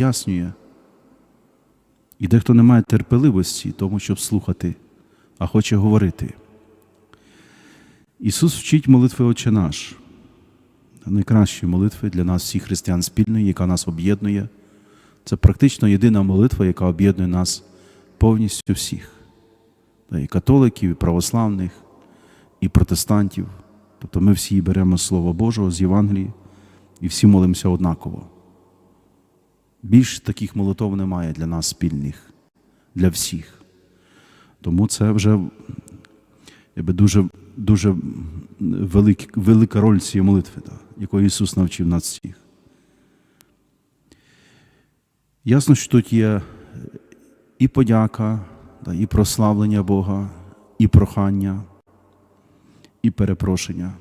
пояснює. І дехто не має терпеливості тому, щоб слухати, а хоче говорити. Ісус вчить молитви Отче наш, найкращої молитви для нас, всіх християн спільної, яка нас об'єднує. Це практично єдина молитва, яка об'єднує нас повністю всіх. І католиків, і православних, і протестантів. Тобто ми всі беремо Слово Божого з Євангелії і всі молимося однаково. Більш таких молитов немає для нас спільних, для всіх. Тому це вже якби, дуже, дуже велик, велика роль цієї молитви, та, якої Ісус навчив нас всіх. Ясно, що тут є і подяка, і прославлення Бога, і прохання, і перепрошення.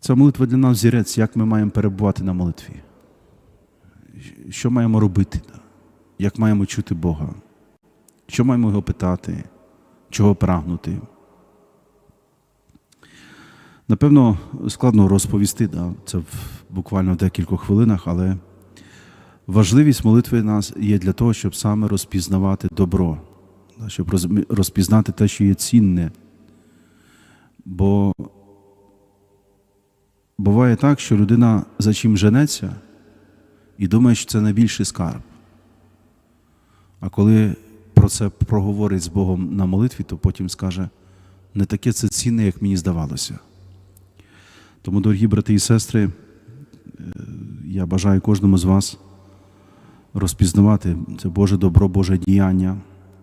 Ця молитва для нас зірець, як ми маємо перебувати на молитві. Що маємо робити, як маємо чути Бога, що маємо його питати, чого прагнути. Напевно, складно розповісти, да, це буквально в декількох хвилинах, але важливість молитви нас є для того, щоб саме розпізнавати добро, щоб розпізнати те, що є цінне. Бо буває так, що людина за чим женеться і думає, що це найбільший скарб. А коли про це проговорить з Богом на молитві, то потім скаже, не таке це цінне, як мені здавалося. Тому, дорогі брати і сестри, е, я бажаю кожному з вас розпізнавати це Боже добро, Боже діяння,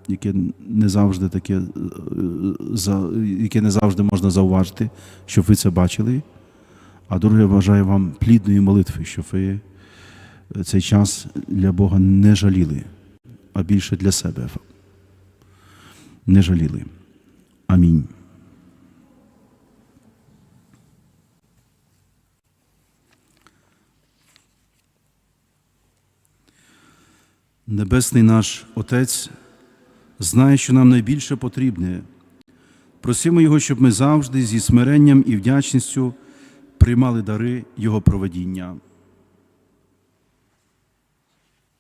яке не завжди таке, е, за- яке не завжди можна зауважити, щоб ви це бачили. А друге, бажаю вам плідної молитви, щоб ви е, цей час для Бога не жаліли, а більше для себе не жаліли. Амінь. Небесний наш Отець знає, що нам найбільше потрібне. Просимо Його, щоб ми завжди зі смиренням і вдячністю приймали дари Його проведіння.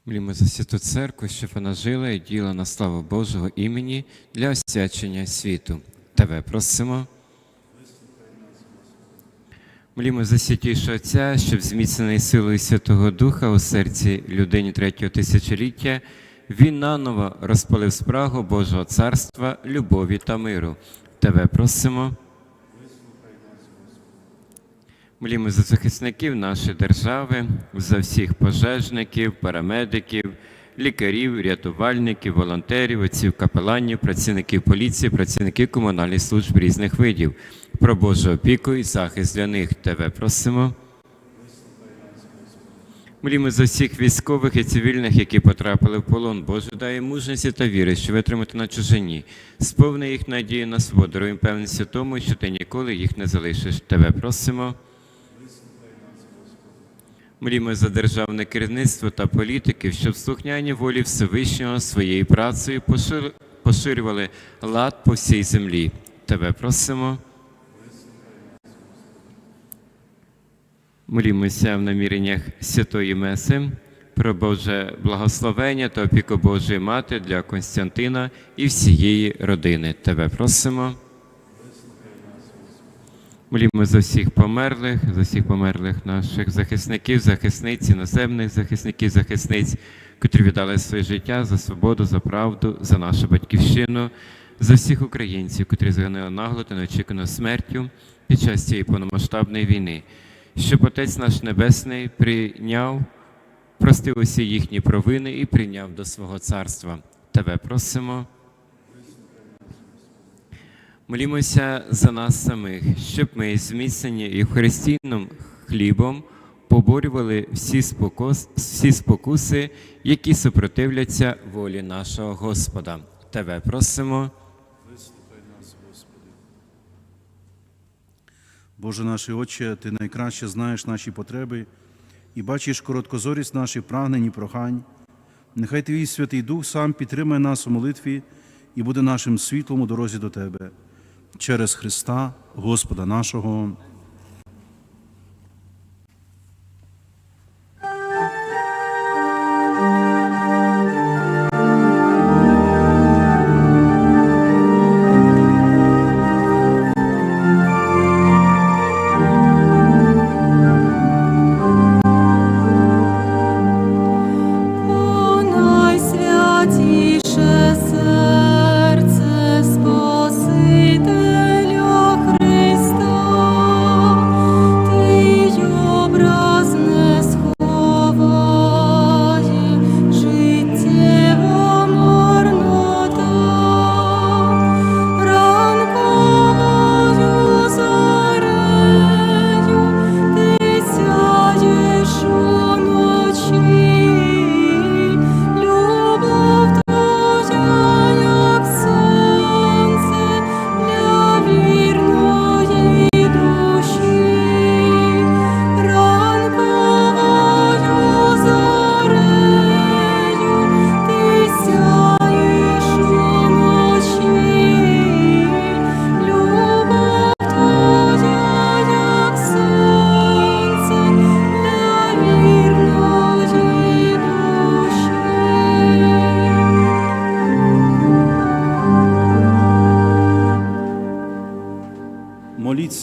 Молімо за святу церкву, щоб вона жила і діла на славу Божого імені для освячення світу. Тебе просимо. Молімо за святішого Отця, щоб зміцнений силою Святого Духа у серці людині третього тисячоліття, він наново розпалив спрагу Божого царства, любові та миру. Тебе просимо. Молімо за захисників нашої держави, за всіх пожежників, парамедиків, лікарів, рятувальників, волонтерів, отців капеланів, працівників поліції, працівників комунальних служб різних видів. Про Божу опіку і захист для них тебе просимо. Молімо за всіх військових і цивільних, які потрапили в полон. Боже, дай мужності та віри, що витримати на чужині. Сповни їх надію на свободу, певність у тому, що ти ніколи їх не залишиш. Тебе просимо. Молімо за державне керівництво та політиків, щоб слухняні волі Всевишнього своєю працею пошир- поширювали лад по всій землі. Тебе просимо. Молімося в наміреннях Святої Меси про Боже благословення та опіку Божої Мати для Константина і всієї родини. Тебе просимо. Молімо за всіх померлих, за всіх померлих наших захисників, захисниць, іноземних захисників, захисниць, котрі віддали своє життя за свободу, за правду, за нашу батьківщину, за всіх українців, котрі загинули нагло та неочікувано смертю під час цієї повномасштабної війни, щоб Отець наш Небесний прийняв, простив усі їхні провини і прийняв до свого царства. Тебе просимо. Молімося за нас самих, щоб ми, зміцнені Євхаристійним хлібом, поборювали всі, спокус, всі спокуси, які супротивляться волі нашого Господа. Тебе просимо. Вислухай нас, Господи. Боже наш Отче, Ти найкраще знаєш наші потреби і бачиш короткозорість наших прагнень і прохань. Нехай Твій Святий Дух сам підтримає нас у молитві і буде нашим світлом у дорозі до Тебе. Через Христа, Господа нашого.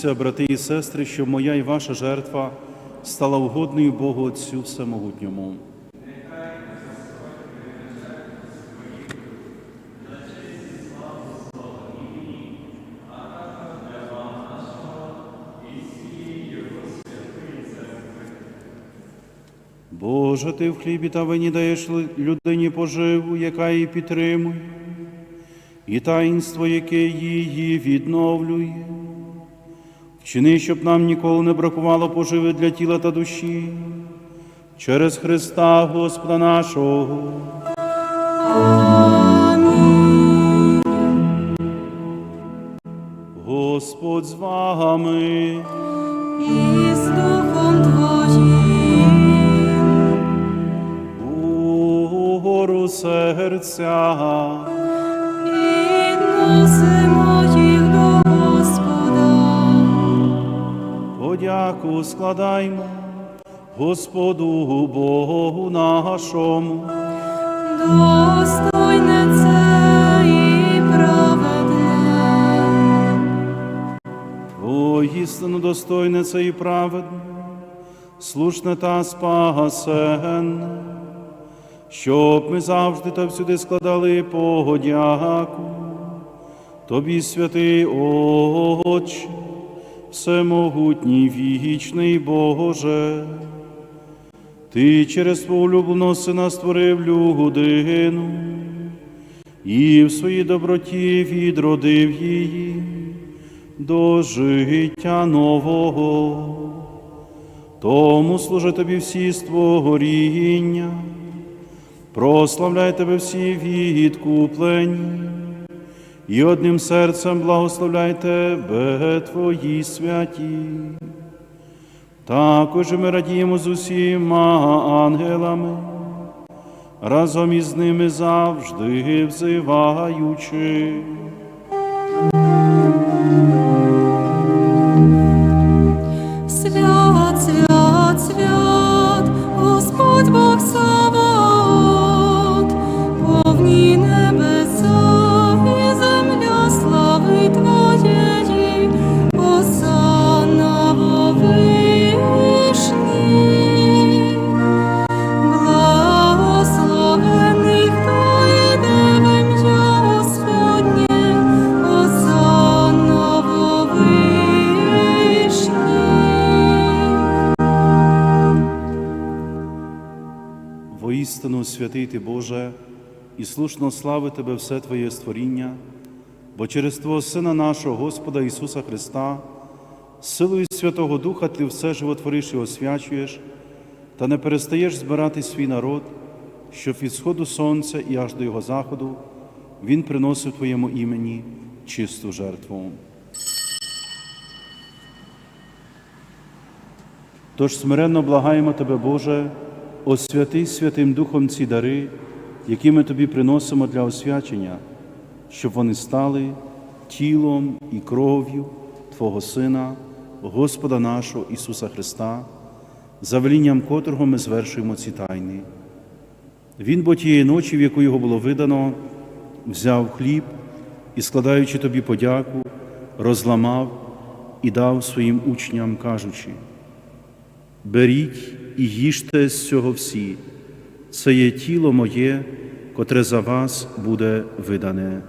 Моліться, брати і сестри, щоб моя і ваша жертва стала угодною Богу Отцю Всемогутньому. Боже, ти в хлібі та вині даєш людині поживу, яка її підтримує, і таїнство, яке її відновлює. Вчини, щоб нам ніколи не бракувало поживи для тіла та душі. Через Христа Господа нашого. Господь з вами. І з Духом Твоїм Угору серця, підносимо їх до подяку складаймо Господу Богу нашому. Достойне це і праведне. Воістину достойне це і праведне, слушне та спасенне, щоб ми завжди та всюди складали подяку. Тобі, святий Отче, всемогутній вічний Боже, Ти через свого улюбленого Сина створив людину і в своїй доброті відродив її до життя нового. Тому служить тобі всі створіння, прославляй тебе всі відкуплені, і одним серцем благословляйте тебе Твої святі. Також ми радіємо з усіма ангелами, разом із ними завжди взиваючи. Воістину святий ти Боже, і слушно слави Тебе все Твоє створіння, бо через Твого Сина нашого Господа Ісуса Христа, силою Святого Духа Ти все животвориш і освячуєш, та не перестаєш збирати свій народ, щоб від сходу сонця і аж до його заходу Він приносив Твоєму імені чисту жертву. Тож смиренно благаємо Тебе, Боже, освяти Святим Духом ці дари, які ми Тобі приносимо для освячення, щоб вони стали тілом і кров'ю Твого Сина, Господа нашого Ісуса Христа, за велінням котрого ми звершуємо ці тайни. Він бо тієї ночі, в яку його було видано, взяв хліб і, складаючи тобі подяку, розламав і дав своїм учням, кажучи. Беріть і їжте з цього всі, це є тіло моє, котре за вас буде видане.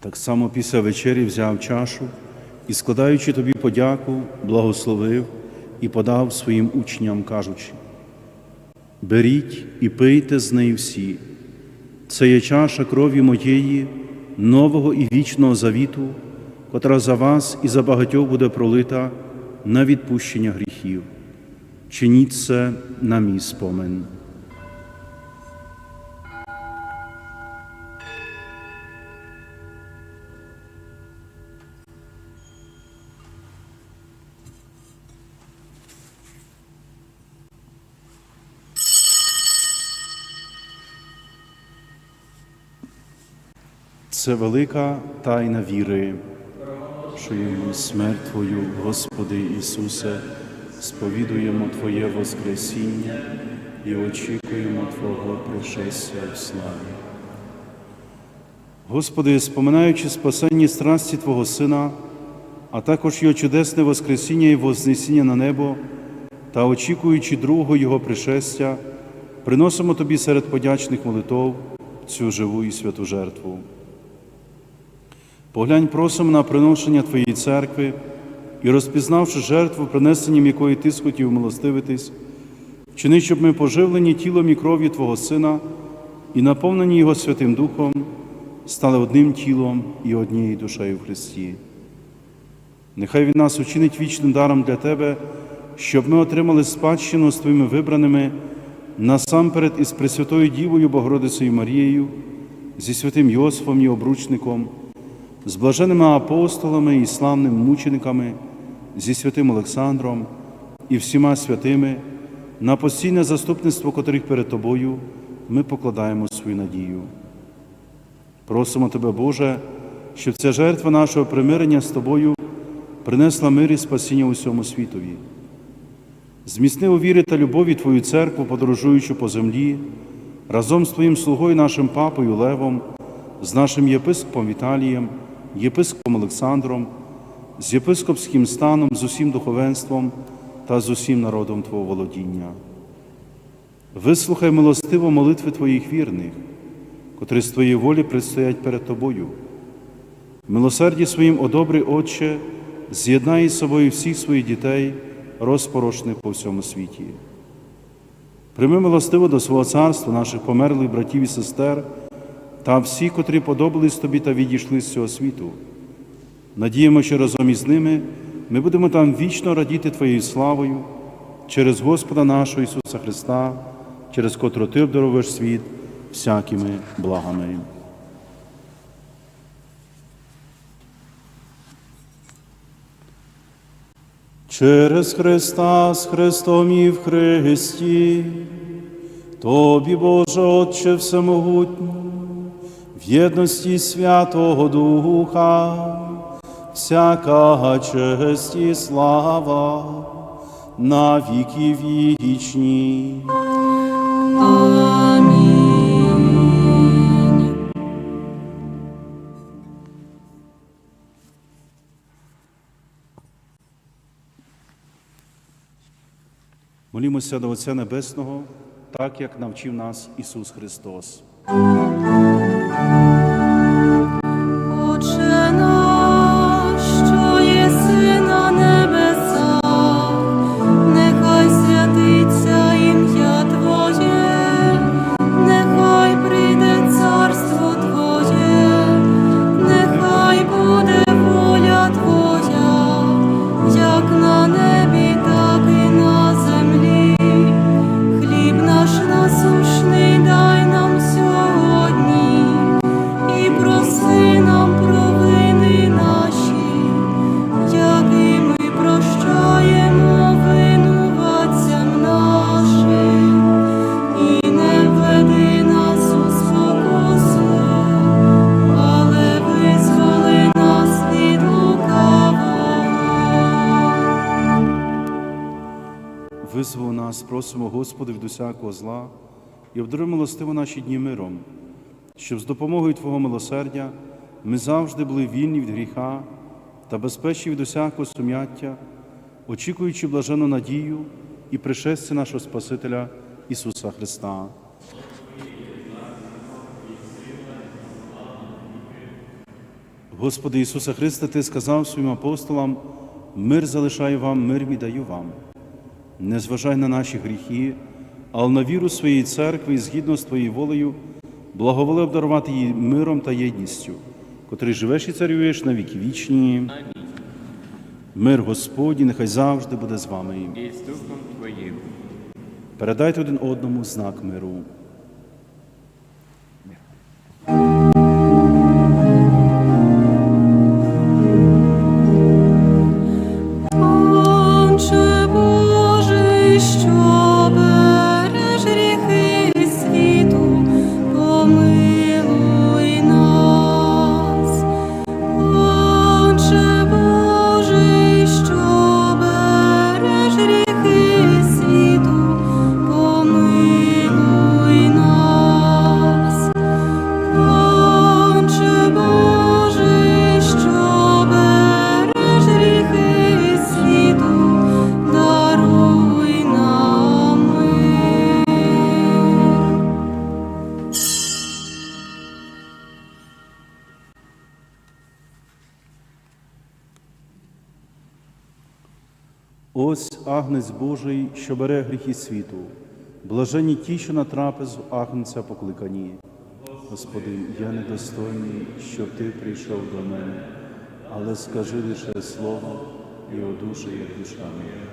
Так само після вечері взяв чашу і, складаючи тобі подяку, благословив і подав своїм учням, кажучи: Беріть і пийте з неї всі. Це є чаша крові моєї, нового і вічного завіту, котра за вас і за багатьох буде пролита на відпущення гріхів. Чиніть це на мій спомин. Це велика тайна віри, проголошуємо смерть Твою, Господи Ісусе, сповідуємо Твоє Воскресіння і очікуємо Твого пришестя в славі. Господи, споминаючи спасенні страсті Твого Сина, а також Його чудесне Воскресіння і Вознесіння на небо, та очікуючи другого Його пришестя, приносимо Тобі серед подячних молитов цю живу і святу жертву. Поглянь, просимо на приношення Твоєї церкви і розпізнавши жертву, принесенням якої Ти схотів милостивитись, вчини, щоб ми поживлені тілом і кров'ю Твого Сина і наповнені Його Святим Духом, стали одним тілом і однією душею в Христі. Нехай Він нас учинить вічним даром для Тебе, щоб ми отримали спадщину з Твоїми вибраними насамперед із Пресвятою Дівою Богородицею Марією, зі святим Йосифом і обручником, з блаженними апостолами і славними мучениками, зі святим Олександром і всіма святими, на постійне заступництво котрих перед Тобою ми покладаємо свою надію. Просимо Тебе, Боже, щоб ця жертва нашого примирення з Тобою принесла мир і спасіння усьому світові. Зміцни у вірі та любові Твою церкву, подорожуючи по землі, разом з Твоїм слугою, нашим папою Левом, з нашим єпископом Віталієм, єпископом Олександром, з єпископським станом, з усім духовенством та з усім народом Твого володіння. Вислухай милостиво молитви Твоїх вірних, котрі з Твоєї волі предстоять перед Тобою. Милосерді своїм одобрий Отче, з'єднай із собою всіх своїх дітей, розпорошених по всьому світі. Прийми милостиво до свого царства наших померлих братів і сестер та всі, котрі подобались тобі та відійшли з цього світу. Надіємо, що разом із ними ми будемо там вічно радіти Твоєю славою через Господа нашого Ісуса Христа, через котрого Ти обдаровиш світ всякими благами. Через Христа з Христом і в Христі, Тобі, Боже Отче Всемогутній, в єдності Святого Духа, всяка честь і слава на віки вічні. Молімося до Отця Небесного, так як навчив нас Ісус Христос. Отче Господи, від усякого зла і обдаруй милостиво наші дні миром, щоб з допомогою Твого милосердя ми завжди були вільні від гріха та безпечні від усякого сум'яття, очікуючи блажену надію і пришестя нашого Спасителя Ісуса Христа. Господи Ісусе Христе, Ти сказав своїм апостолам, мир залишаю вам, мир віддаю вам. Не зважай на наші гріхи, але на віру своєї церкви і згідно з Твоєю волею, благоволив дарувати її миром та єдністю, котрий живеш і царюєш на віки вічні. Мир Господній, нехай завжди буде з вами. І з Духом Твоїм. Передайте один одному знак миру. Ось агнець Божий, що бере гріхи світу, блажені ті, що на трапезу агнця покликані. Господи, я недостойний, щоб ти прийшов до мене, але скажи лише слово і одушає душа моя.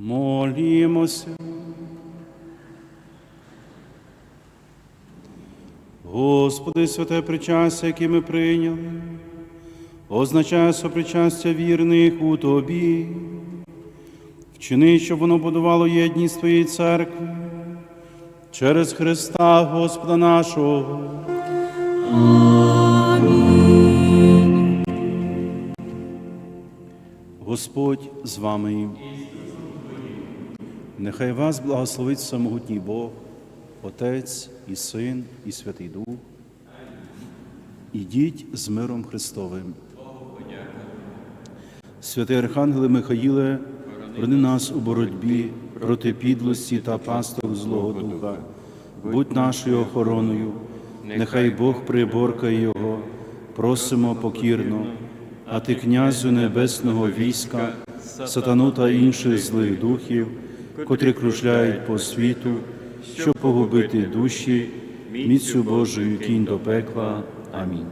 Молімося. Господи, святе причастя, яке ми прийняли, означає сопричастя вірних у Тобі. Вчини, щоб воно будувало єдність Твоєї церкви через Христа Господа нашого. Господь з вами. Нехай вас благословить самогутній Бог, Отець і Син, і Святий Дух. Ідіть з миром Христовим. Святий Архангеле Михаїле, брони нас у боротьбі проти підлості та пасток Злого Духа. Будь нашою охороною, нехай Бог приборкає його, просимо покірно, а ти, князю небесного війська, сатану та інших злих духів, котрі кружляють по світу, щоб погубити душі, міцю Божою кінь до пекла. Амінь.